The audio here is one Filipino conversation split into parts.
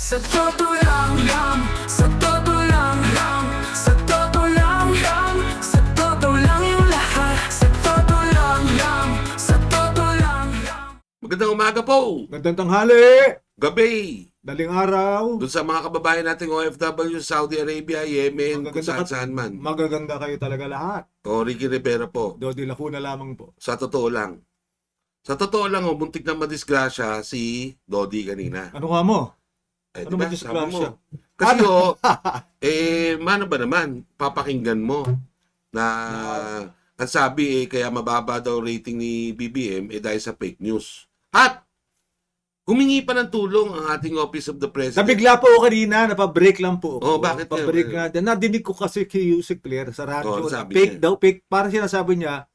Sa totoo lang lang Sa totoo lang lang Sa totoo lang lang Sa totoo lang yung lahat Sa totoo lang lang Sa totoo lang lang Magandang umaga po. Gandang tanghali! Gabi. Daling araw! Doon sa mga kababayan nating OFW, Saudi Arabia, Yemen, kung saan saan man. Magaganda kayo talaga lahat. O Ricky Rivera po. Dodi Lacuna lamang po. Sa totoo lang. Sa totoo lang, oh, muntik na madisgrasya si Dodi kanina. Ano nga mo? Eh, Ano di ba? madisgrasya? Sabi mo. Kasi oh, eh, mano ba naman, papakinggan mo na ang sabi eh, kaya mababa daw rating ni BBM eh dahil sa fake news. At, humingi pa ng tulong ang ating Office of the President. Nabigla po ako kanina, napabreak lang po ako. Oh, bakit Pabreak yun? nga. Nadinig ko kasi kay Yusik Clear sa Oh, radyo. ano na sabi fake niya? daw, fake. Parang sinasabi niya,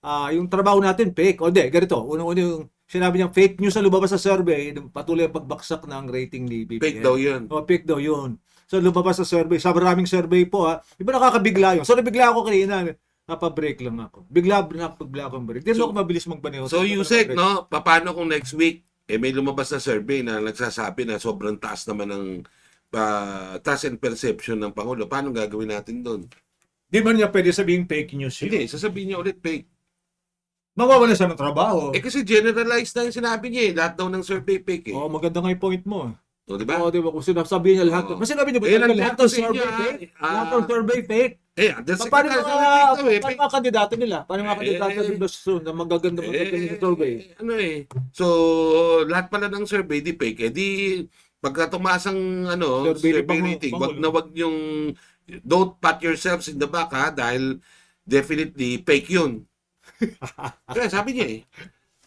ah yung trabaho natin fake. O di, ganito. Unang-una yung sinabi niya, fake news na lumabas sa survey, yung patuloy ang pagbaksak ng rating ni BBM. Fake daw yun. O, fake daw yun. So, lumabas sa survey. Sa maraming survey po, ha. Iba nakakabigla yun. So, nabigla ako kanina. Napabreak lang ako. Bigla, napabigla akong break. Hindi So- so, ako mabilis magbaneho. So, Yusek, no, paano kung next week, eh, may lumabas na survey na nagsasabi na sobrang taas naman ng uh, taas and perception ng Pangulo. Paano gagawin natin doon? Di man niya pwede sabihin fake news yun. Hindi, sasabihin niya ulit fake. Mawawala siya ng trabaho. Eh kasi generalized na yung sinabi niya eh. Lahat daw ng survey fake eh. Oo, maganda nga yung point mo. O, di ba? Oo, di ba? Kung sinasabi niya lahat. Oo. Mas sinabi niya ba Eh, talaga nandito lahat ng survey ah, fake? ah, lahat ng survey fake? Eh, the Pa- Paano mga, eh. paano fake. mga kandidato nila? Paano mga Eh, kandidato eh, nila soon na magaganda magaganda sa survey? Eh, ano eh. So, lahat pala ng survey di fake. Eh di, pagka tumaas ang ano, Survey survey, rating, wag na wag yung don't pat yourselves in the back ha dahil definitely fake yun. Kaya sabi niya eh.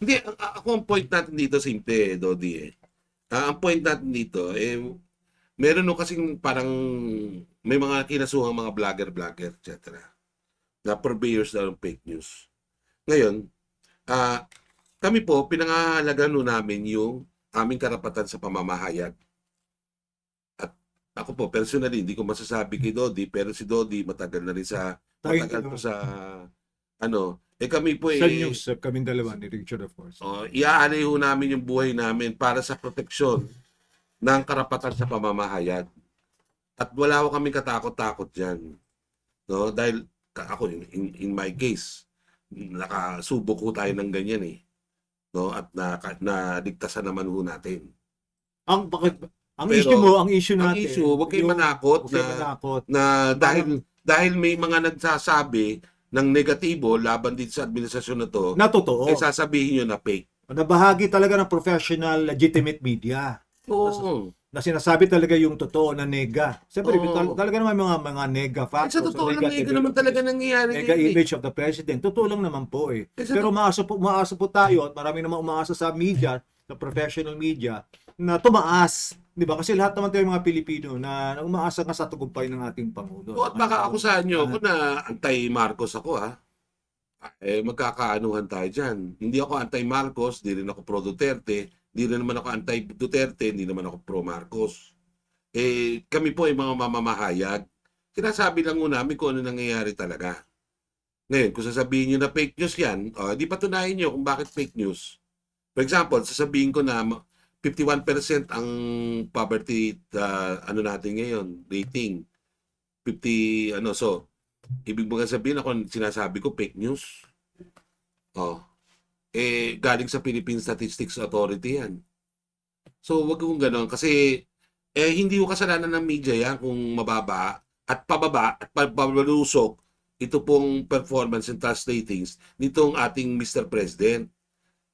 Hindi, ako ang point natin dito simple Dodi eh. Ah, ang point natin dito eh meron no kasing parang may mga kinasuhang mga vlogger-vlogger, etc. Na purveyors na ng fake news. Ngayon, ah kami po, pinangahalagan no namin yung aming karapatan sa pamamahayag. At ako po, personally, hindi ko masasabi kay Dodi, pero si Dodi matagal na rin sa, matagal po sa, ano, eh kami po eh, Sa news, uh, kaming dalawa ni Richard of course. Oh, iaalay ho namin yung buhay namin para sa proteksyon ng karapatan sa pamamahayag. At wala ko kami katakot-takot diyan. No, dahil ka- ako in, in, in my case, nakasubok ko tayo ng ganyan eh. No, at na naligtasan naman ho natin. Ang bakit ang Pero, issue mo, ang issue Ang natin. issue, wag kayo yung- manakot Huwag kayo na, manakot. na dahil dahil may mga nagsasabi ng negatibo laban dito sa administrasyon na to, Na totoo. eh sasabihin nyo na fake. Na bahagi talaga ng professional, legitimate media. Oo. na sinasabi talaga yung totoo na nega. Siyempre, Oo. tal- talaga naman mga mga nega factors. sa totoo lang, hindi naman talaga nangyayari. Mega yun eh. image of the president. Totoo lang naman po eh. Eh, sa Pero umaasa po, umaasa po tayo at marami naman umaasa sa media, sa professional media, na tumaas. Di ba? Kasi lahat naman tayo mga Pilipino na, na umaasa nga sa tagumpay ng ating Pangulo. O, at baka akusahan nyo Ah. ako na anti-Marcos ako ha. Eh, magkakaanuhan tayo dyan. Hindi ako anti-Marcos, di rin ako pro-Duterte, di rin naman ako anti-Duterte, hindi naman ako pro-Marcos. Eh, kami po ay mga mamamahayag. Sinasabi lang mo namin kung ano nangyayari talaga. Ngayon, kung sasabihin nyo na fake news yan, oh, di patunayan nyo kung bakit fake news. For example, sasabihin ko na 51% ang poverty uh, ano natin ngayon, rating. 50 ano so ibig mo sabihin ako sinasabi ko fake news. Oh. Eh galing sa Philippine Statistics Authority 'yan. So wag kong ganoon kasi eh hindi ko kasalanan ng media yan kung mababa at pababa at pabalusok ito pong performance and trust ratings nitong ating Mr. President.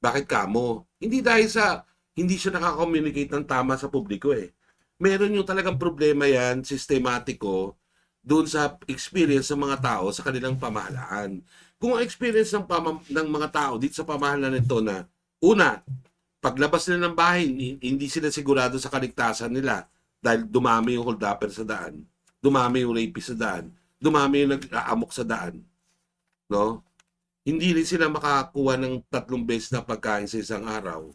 Bakit kamo? Hindi dahil sa hindi siya nakaka-communicate ng tama sa publiko eh. Meron yung talagang problema yan, sistematiko, doon sa experience ng mga tao sa kanilang pamahalaan. Kung ang experience ng, pama- ng mga tao dito sa pamahalaan nito na, una, paglabas nila ng bahay, hi- hindi sila sigurado sa kaligtasan nila dahil dumami yung holdupper sa daan, dumami yung rapist sa daan, dumami yung nag-aamok sa daan. No? Hindi rin sila makakuha ng tatlong beses na pagkain sa isang araw.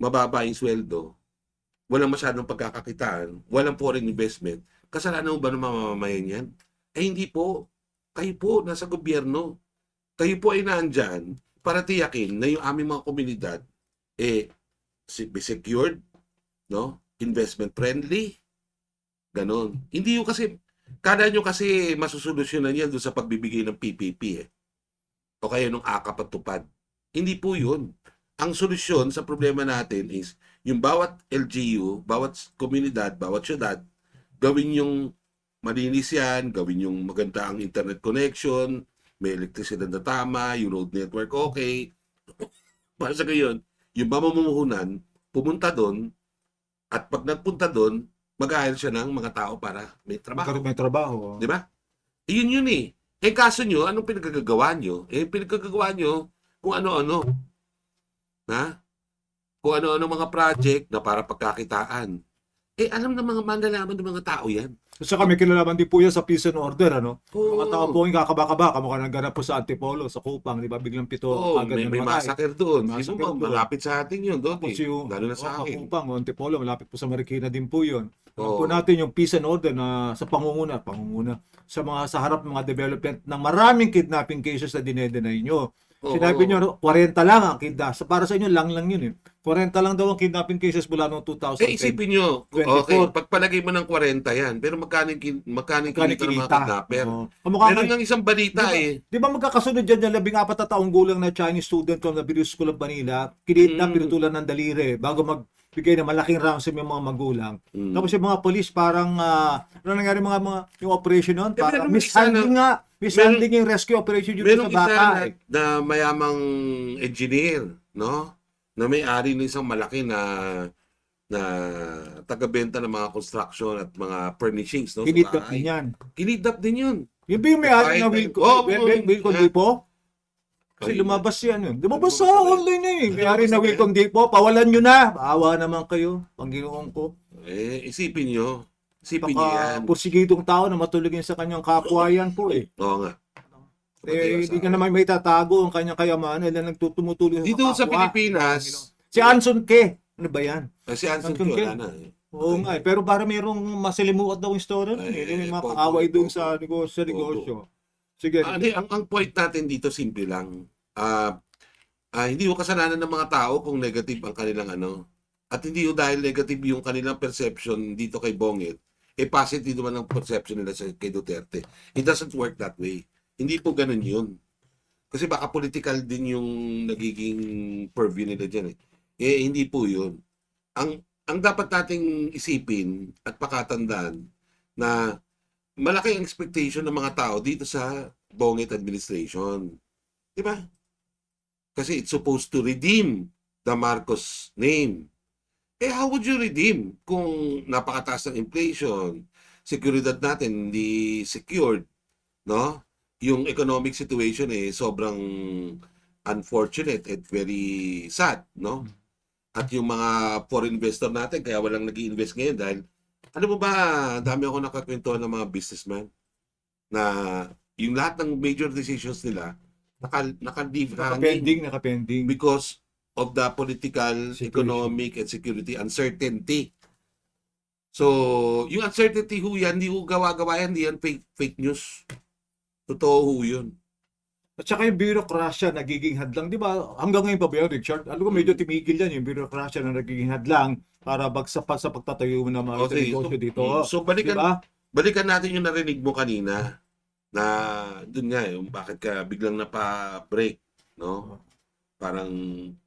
Mababa yung sweldo. Walang masyadong pagkakakitaan. Walang foreign investment kasalanan mo ba ng mamamayan yan? Eh hindi po. Kayo po, nasa gobyerno. Kayo po ay nandyan para tiyakin na yung aming mga komunidad eh be secured, no? investment friendly. Ganon. Hindi yung kasi, kada nyo kasi masusolusyonan yan doon sa pagbibigay ng PPP eh. O kaya nung akap at tupad. Hindi po yun. Ang solusyon sa problema natin is yung bawat LGU, bawat komunidad, bawat syudad, gawin yung malinis yan, gawin yung maganda ang internet connection, may electricity na tama, yung road network okay. Para sa gayon, yung mamamumuhunan, pumunta doon, at pag nagpunta doon, mag-hire siya ng mga tao para may trabaho. Magkaroon may trabaho. Di ba? Eh, Yun yun eh. Eh kaso nyo, anong pinagkagagawa nyo? Eh pinagkagagawa nyo kung ano-ano. Ha? Kung ano-ano mga project na para pagkakitaan. Eh alam ng mga manlalaman ng mga tao yan. At saka may kinalaman din po yan sa peace and order, ano? Oo. Mga tao po yung kakabaka-baka, mukha nang ganap po sa Antipolo, sa Kupang, di ba? Biglang pito, Oo, agad may, na may namatay. massacre doon. May Sino massacre doon. malapit sa atin yun doon Tapos eh. yung Lalo na sa oh, akin. Kupang, o Antipolo, malapit po sa Marikina din po yun. Alam Oo. po natin yung peace and order na sa pangunguna, pangunguna, sa mga sa harap ng mga development ng maraming kidnapping cases na dinedenay nyo. Oo. Sinabi nyo, 40 lang ang kidnap. Sa- Para sa inyo, lang lang yun eh. 40 lang daw ang kidnapping cases mula noong 2010. Eh isipin nyo, 24. okay, pagpalagay mo ng 40 yan, pero magkano yung magkano yung kinita ng mga kidnapper? Oo. Kamukha Meron ng isang balita Di ba- eh. Di ba magkakasunod dyan yung labing apat na taong gulang na Chinese student from the British School of Manila, kinidnap, Mm. pinutulan ng daliri bago magbigay ng malaking ransom yung mga magulang. Mm. Tapos yung mga polis parang, ah, ano nangyari mga, mga yung operation Parang meron isa mishandling nga. Mishandling yung rescue operation Merong sa isa bata. na, eh. na mayamang engineer, no? Na may-ari ng isang malaki na na taga-benta ng mga construction at mga furnishings, no? Kinidnap din yan. Kinidnap din yun. Yung ba yung may-ari Kahit- na Wilco, Oo, Kasi lumabas yan yun. Lumabas sa Lumabas na online na eh. May-ari Lumabas na na Wilcon Depot, pawalan nyo na. Awa naman kayo, Panginoon ko. Eh, isipin nyo. Isipin nyo yan. Baka pusigitong tao na matulugin sa kanyang kapwa yan po eh. Oo nga. Eh, hindi ka naman may tatago ang kanyang kayamanan na nagtutumutulong Dito sa. Pilipinas, Si Anson Ke. Ano ba yan? kasi Anson Anson Ken. wala na eh. Oo nga eh. Pero para mayroong masalimuot daw yung story. Eh, Eh, may mga kaaway doon sa negosyo. Sige. Hindi, ang, ang point natin dito simple lang. Ah, ah, hindi ko kasalanan ng mga tao kung negative ang kanilang ano. At hindi ko dahil negative yung kanilang perception dito kay Bongit, eh positive naman ang perception nila sa kay Duterte. It doesn't work that way. Hindi po ganun yun. Kasi baka political din yung nagiging purview nila dyan eh. Eh, hindi po yun. Ang, ang dapat nating isipin at pakatandaan na malaki ang expectation ng mga tao dito sa Bongit administration. Di ba? Kasi it's supposed to redeem the Marcos name. Eh, how would you redeem kung napakataas ng inflation, seguridad natin hindi secured, no? Yung economic situation eh sobrang unfortunate at very sad, no? At yung mga foreign investor natin kaya walang nag invest ngayon dahil ano mo ba, dami ako nakakwentuhan ng mga businessman na yung lahat ng major decisions nila naka, naka-leave hanging Nakapending, nakapending. because of the political, Situation. economic, and security uncertainty. So, yung uncertainty ho yan, hindi ho gawa-gawa yan, hindi yan fake, fake news. Totoo ho yun. At saka yung bureaucracia nagiging hadlang. Di ba? Hanggang ngayon pa ba yan, Richard? Alam ko medyo tumigil yan yung bureaucracia na nagiging hadlang para bagsa pa sa pagtatayo mo ng mga Okay, negosyo so- dito. So, Di balikan, ba? balikan natin yung narinig mo kanina na dun nga, yung bakit ka biglang napa-break, no? Parang,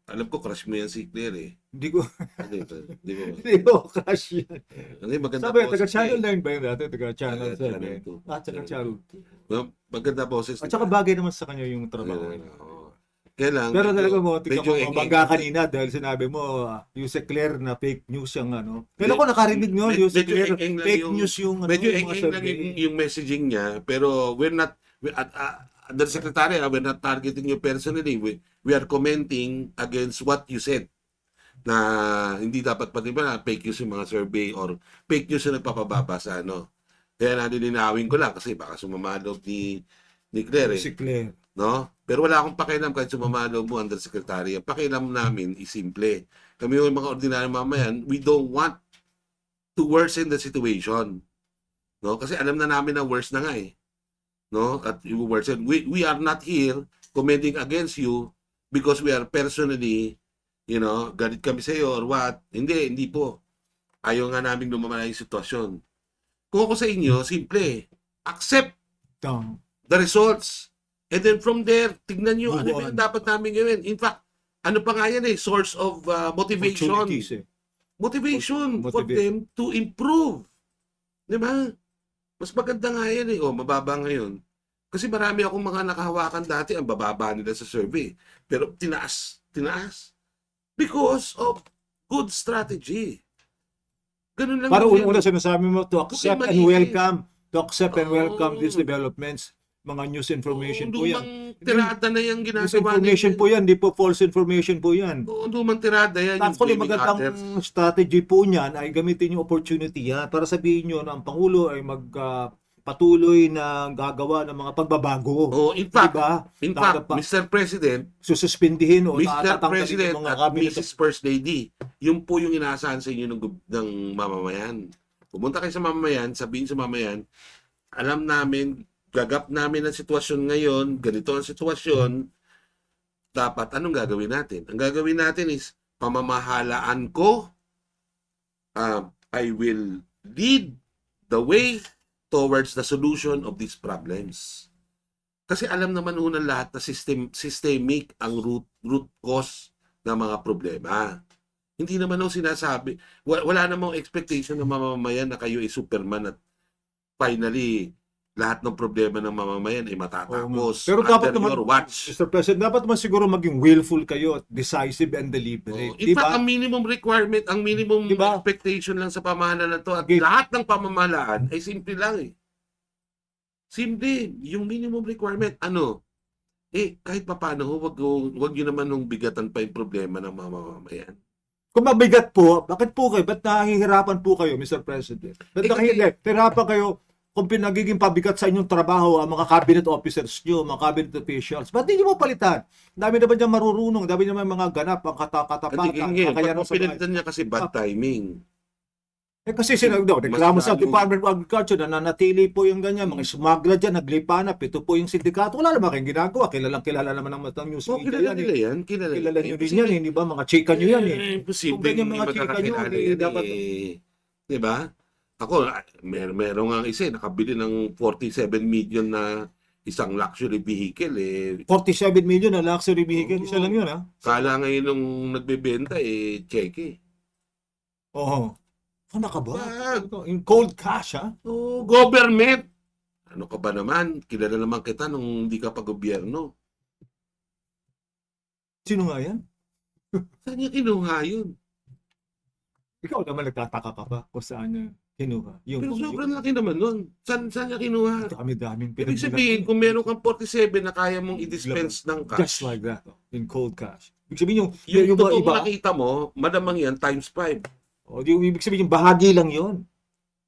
alam ko, crush mo yan si Claire eh. Hindi ko, Hindi, hindi mo. hindi ko crush yan. Hindi, maganda Sabi, taga niya Channel eh. 9 ba yun dati? Taga Channel Taga Channel 7. 2. Ah, taga Channel 2. Well, Maganda boses. At saka bagay naman sa kanya yung trabaho. Oo. Kaya lang, Pero medyo- talaga mo, tika medyo mo, mabangga eng- kanina dahil sinabi mo, ah, yung si Claire na fake news yung ano. Kailan ko nakarinig nyo, Med- yung si medyo Claire, lang fake yung- news yung ano, Medyo yung mga eng lang survey. yung, yung messaging niya, pero we're not, we, at, uh, the secretary, ah, we're not targeting you personally. We, we are commenting against what you said na hindi dapat pa diba na fake news yung mga survey or fake news yung nagpapababa sa ano. Kaya nalilinawin ko lang kasi baka sumama loob ni ni Claire eh. Si Claire. no? Pero wala akong pakialam kahit sumamalo mo undersecretary. Ang pakialam namin is simple. Kami yung mga ordinaryong mamayan, we don't want to worsen the situation. No? Kasi alam na namin na worse na nga eh. No? At you worsen. We, we are not here commenting against you because we are personally, you know, galit kami sa iyo or what. Hindi, hindi po. Ayaw nga namin lumamana yung sitwasyon. Kung ako sa inyo, simple. Accept Tang. the results. And then from there, tignan nyo, Move ano on. yung dapat namin gawin? In fact, ano pa nga yan eh, source of uh, motivation. Opportunities eh. Motivation for Motivate. them to improve. Di ba? Mas maganda nga yan eh. O, mababa ngayon. Kasi marami akong mga nakahawakan dati, ang bababa nila sa survey. Pero tinaas, tinaas. Because of good strategy. Ganun lang. Para una-una sinasabi mo to accept and welcome. To accept and welcome these developments. Mga news information Oo, po yan. tirada na yung News ginagawa information ninyo. po yan, di po false information po yan. Oo, lumang tirada yan. yung Actually, magandang others. strategy po niyan ay gamitin yung opportunity yan para sabihin nyo na ang Pangulo ay mag ah, patuloy na gagawa ng mga pagbabago. Oh, in fact, diba? in fact, pa- Mr. President, Sususpindihin o Mr. President mga at Mrs. First Lady, yun po yung inaasahan sa inyo ng, ng mamamayan. Pumunta kayo sa mamamayan, sabihin sa mamamayan, alam namin, gagap namin ang sitwasyon ngayon, ganito ang sitwasyon, dapat anong gagawin natin? Ang gagawin natin is, pamamahalaan ko, uh, I will lead the way towards the solution of these problems. Kasi alam naman ho ng lahat na system, systemic ang root, root cause ng mga problema. Hindi naman ho sinasabi, wala, namang expectation ng mamamayan na kayo ay Superman at finally, lahat ng problema ng mamamayan ay matatapos Pero dapat naman, your watch. Mr. President, dapat naman siguro maging willful kayo at decisive and Oh, deliberate. in Diba? fact, ang minimum requirement, ang minimum Diba? expectation lang sa pamahalaan na to at Okay. lahat ng pamahalaan ay simple lang eh. Simple, yung minimum requirement, ano? Eh, kahit papaano, ho, wag, wag yun naman nung bigatan pa yung problema ng mamamayan. Kung mabigat po, bakit po kayo? Ba't nahihirapan po kayo, Mr. President? Ba't Eh, nahihirapan kayo kung pinagiging pabigat sa inyong trabaho ang mga cabinet officers nyo, mga cabinet officials? Ba't hindi mo palitan? Dami naman dyan marurunong, dami naman mga ganap, ang At katakatapatan, ngayon, kakayanan pag pinalitan niya kasi bad timing. Eh kasi sinag no, reklamo sa Department of Agriculture na nanatili po yung ganyan, mga smuggler dyan, naglipanap, ito po yung sindikato, wala naman kayong ginagawa, kilalang kilala naman ng matang news So, media kilala yan. nila Eh. yan. Kilala, Kilala nyo Eh, posible- yan, eh, di ba? Mga chika nyo yan eh. Eh, Kung ganyan hindi mga chika nyo, hindi yan dapat- eh. Ako, ah, mer meron nga isa, eh, nakabili ng 47 million na isang luxury vehicle eh. 47 million na luxury vehicle, isa lang yun ha. Kala ngayon nung nagbebenta eh, cheque. Oo. Ano ka ba? Wag. In cold cash ha? Oh, government! Ano ka ba naman? Kilala naman kita nung hindi ka pa gobyerno. Sino nga yan? Saan niya kinuha yun? Ikaw naman nagtataka ka ba kung saan niya kinuha? Yung, Pero sobrang laki naman nun. Saan, saan niya kinuha? dami-daming Ibig sabihin, kung meron kang 47 na kaya mong i-dispense ng Just cash, like that. oh, In cold cash. Ibig sabihin yung, yung, yung, totoong iba, nakita mo, madamang yan times 5. oh, yung, ibig sabihin yung bahagi lang yun.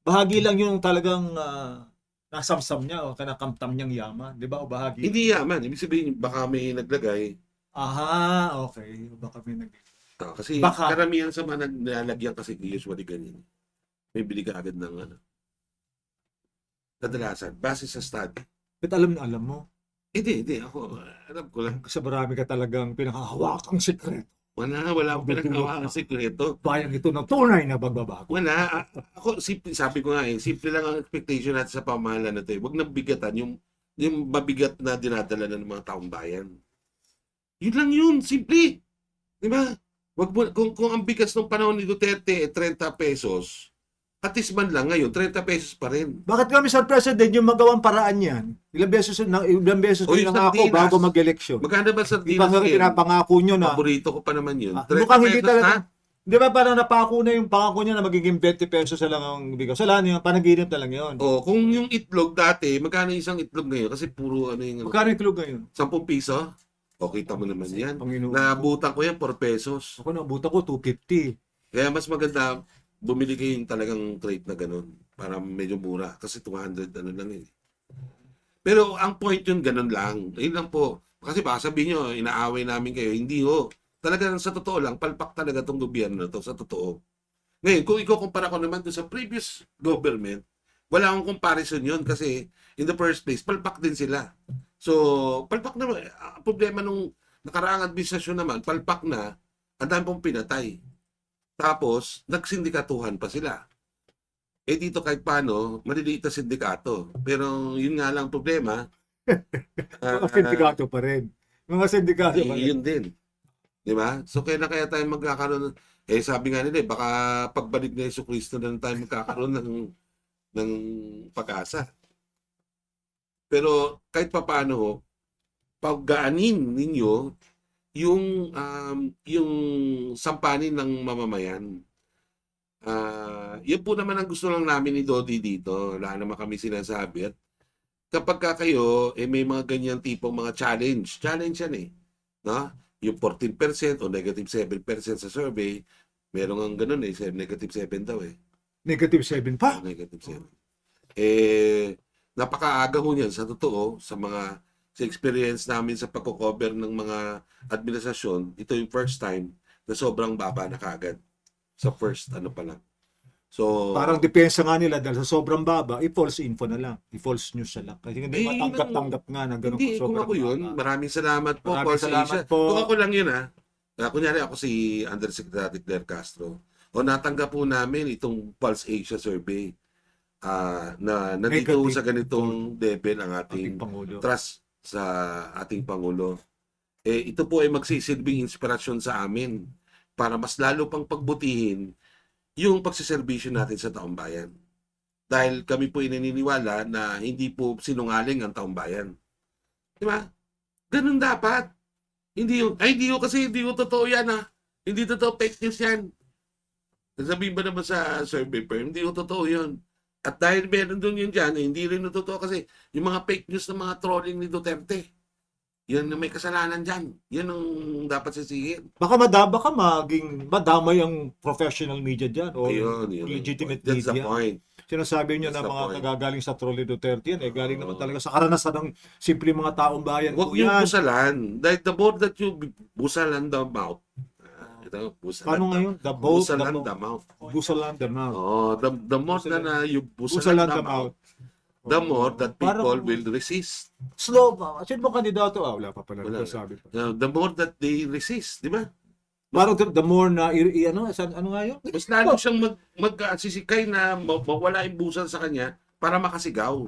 Bahagi lang yung talagang ah, nasamsam niya o kanakamtam niyang yaman. Di ba? O bahagi. Hindi yaman. Ibig sabihin, baka may naglagay. Aha, okay. Baka may nag... Ah, kasi Baka. karamihan sa mga naglalagyan kasi usually ganyan. May bili ka agad ng ano. Kadalasan, base sa study. Ba't alam na alam mo? Hindi, hindi. Ako, alam ko lang. Kasi marami ka talagang pinakahawakang sekreto. Wala, wala akong pinagawa ng sekreto. Bayan ito ng tunay na pagbabago. Wala. Ako, simple, sabi ko nga eh, simple lang ang expectation natin sa pamahalaan na ito. eh. Huwag nang bigatan yung, yung mabigat na dinadala ng mga taong bayan. Yun lang yun, simple. Di ba? Wag mo, kung, kung ang bigas ng panahon ni Duterte eh, 30 pesos, at least man lang ngayon, 30 pesos pa rin. Bakit kami, Sir President, yung magawang paraan yan? Ilang beses na ilang beses ko nangako bago mag-eleksyon. Magkano ba sa Di ba nga pinapangako nyo na Paborito ko pa naman yun. Ah, 30 mukhang hindi pesos talaga. na. Di ba parang napako na yung pangako niya na magiging 20 pesos na lang ang bigas? Wala na yun, panaginip na lang yun. O, kung yung itlog dati, magkano isang itlog ngayon? Kasi puro ano yung... Magkano yung klug ngayon? 10 piso? O, kita mo naman yan. Panginoon. Naabutan ko yan 4 pesos. Ako naabutan ko 250. Kaya mas maganda, bumili kayo yung talagang crate na ganun. Para medyo mura. Kasi 200 ano lang eh. Pero ang point yun, ganun lang. Yun lang po. Kasi baka sabihin nyo, inaaway namin kayo. Hindi ho. Talagang sa totoo lang, palpak talaga tong gobyerno to. Sa totoo. Ngayon, kung ikukumpara ko naman to sa previous government, wala akong comparison yun kasi in the first place, palpak din sila. So, palpak na, ang problema nung nakaraang administrasyon naman, palpak na, ang dami pong pinatay. Tapos, nagsindikatuhan pa sila. Eh dito kahit paano, maliliit na sindikato. Pero yun nga lang problema. ah, Mga sindikato pa rin. Mga sindikato eh, pa rin. yun din. Di ba? So kaya na kaya tayo magkakaroon ng- eh sabi nga nila, eh, baka pagbalik ni Yesu Cristo na lang tayo magkakaroon ng ng pag-asa. Pero kahit papaano paggaanin ninyo yung um, yung sampanin ng mamamayan. Ah, yun po naman ang gusto lang namin ni Dodi dito. Wala naman kami sinasabi. At kapag ka kayo, eh, may mga ganyan tipong mga challenge. Challenge yan eh. No? Yung 14% o negative 7% sa survey, meron ang ganun eh, negative 7 daw eh. Negative 7 pa. Negative 7. Eh, napakaaga ho niyan sa totoo, sa mga sa experience namin sa pagko-cover ng mga administrasyon, ito yung first time na sobrang baba na kagad sa first ano pa lang. So, Parang depensa nga nila dahil sa sobrang baba, i-false info na lang. I-false news na lang. Kasi hindi Eh, matanggap-tanggap nga na ganun Hindi, kung sobrang ako yun, baba. maraming salamat po. Maraming salamat Asia. po. Kung ako lang yun ha, uh, kunyari ako si Undersecretary Claire Castro, o natanggap po namin itong Pulse Asia survey ah, na nandito Negative. sa ganitong level ang Ating ating Pangulo. trust sa ating Pangulo. Eh, ito po ay magsisilbing inspirasyon sa amin para mas lalo pang pagbutihin yung pagsiservisyo natin sa taong bayan. Dahil kami po ay naniniwala na hindi po sinungaling ang taong bayan. Di ba? Ganun dapat. Hindi yung, ay hindi yung kasi hindi yung totoo yan ha. Hindi totoo fake news yan. Sabihin ba naman sa survey firm, hindi yung totoo yun. At dahil meron doon yun dyan, eh, hindi rin totoo kasi yung mga fake news ng mga trolling ni Duterte, yan ang may kasalanan dyan. Yan ang dapat sisihin. Baka madama, baka maging madamay ang professional media dyan o Ayun, yun. legitimate That's the media. point. Sinasabi niyo That's na the mga point. nagagaling sa trolley Duterte yan, eh galing naman talaga sa karanasan ng simple mga taong bayan Huwag yung busalan. Dahil the more that you busalan the mouth, ito, busalan the- ngayon? The boat, Busalan the, the mouth. busalan the mouth. Oh, the, the more na, na you busalan, Busalan the the mouth, mouth. the more that people Parang- will resist. Slow pa. Sino ba kandidato? Ah, wala pa pala. Wala. Sabi pa. Uh, the more that they resist, di ba? Parang the, more na, i, i- ano, san, ano nga yun? Mas lalo siyang mag, mag-sisikay na ma- mawala yung busan sa kanya para makasigaw.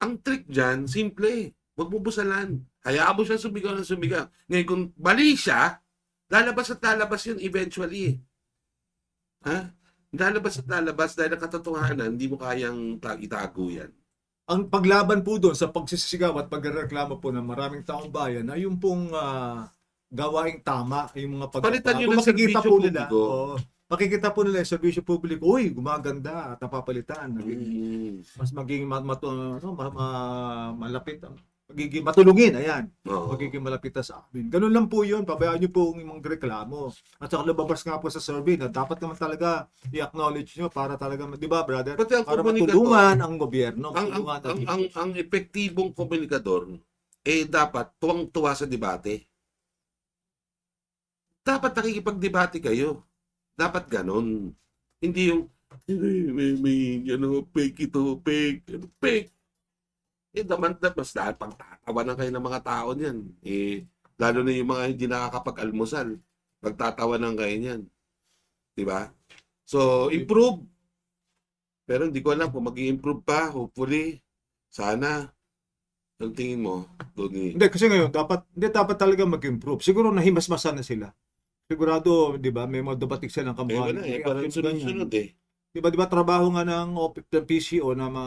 Ang trick dyan, simple. Huwag mo busalan. Hayaan mo siya sumigaw ng sumigaw. Ngayon, kung mali siya, lalabas at lalabas yun eventually. Ha? Lalabas at lalabas dahil ang katotohanan, hindi mo kayang ta- itago yan. Ang paglaban po doon sa pagsisigaw at pagreklamo po ng maraming taong bayan ay yung pong ah, gawaing tama, yung mga pag Palitan Kung ng makikita po nila, publiko. oo, makikita po nila yung serbisyo publiko, uy, gumaganda at napapalitan. Mm. Mas magiging ma, matu- ano, ma- ma- malapit, ang- magiging matulungin, ayan. Oo. magiging malapit na sa amin. Ganun lang po yun. Pabayaan nyo po yung mga reklamo. At saka lumabas nga po sa survey na dapat naman talaga i-acknowledge nyo para talaga, di ba brother? Pati ang Para komunikador, matulungan ang gobyerno. ang, ang, matulungan ang, ang, ang epektibong komunikador, eh dapat tuwang-tuwa sa debate. Dapat nakikipagdebate kayo. Dapat ganon. Hindi yung, may, may, may, ano, fake ito, fake, ano, fake. Eh, daman na, mas dahil pang tatawanan kayo ng mga tao niyan. Eh, lalo na yung mga hindi nakakapag-almusal. Pagtatawanan kayo niyan. Di ba? So, improve. Pero hindi ko alam kung mag improve pa. Hopefully, sana. Ang tingin mo, Tony? Hindi, kasi ngayon, dapat, hindi dapat talaga mag-improve. Siguro nahimasmasan na sila. Sigurado, di ba, may mga dumating silang Eh, kamuhan. wala eh. Parang sunod-sunod eh. Di ba, di ba, trabaho nga ng, ng PCO na ma,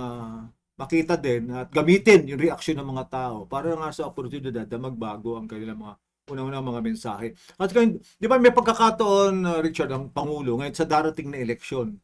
makita din at gamitin yung reaksyon ng mga tao para nga sa oportunidad na magbago ang kanilang mga unang-unang mga mensahe. At ngayon, di ba may pagkakataon, uh, Richard, ang Pangulo, ngayon sa darating na eleksyon,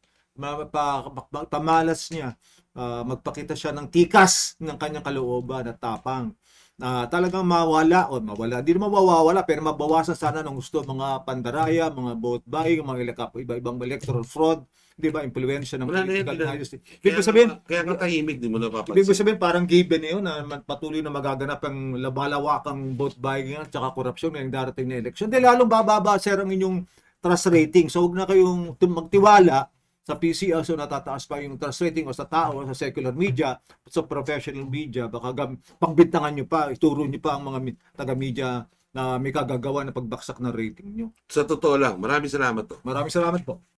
pamalas niya, ah, magpakita siya ng tikas ng kanyang kalooban at tapang na talagang mawala o mawala, hindi naman mawawala pero mabawasan sana ng gusto mga pandaraya, mga vote buying, mga ilaka- iba-ibang electoral fraud, di ba, influensya ng Wala na political bias. Kaya, Ibig sabihin, kaya ka tahimik, di mo Ibig napapansin. sabihin parang given yun na patuloy na magaganap ang labalawakang vote buying at saka korupsyon ngayong darating na eleksyon. Dahil lalong bababa sir ang inyong trust rating. So huwag na kayong magtiwala sa PCL so natataas pa yung trust rating o sa tao sa secular media sa professional media baka gam- pangbintangan nyo pa ituro nyo pa ang mga mi- taga-media na may kagagawa na pagbaksak ng rating nyo. Sa totoo lang, maraming salamat to. Maraming salamat po.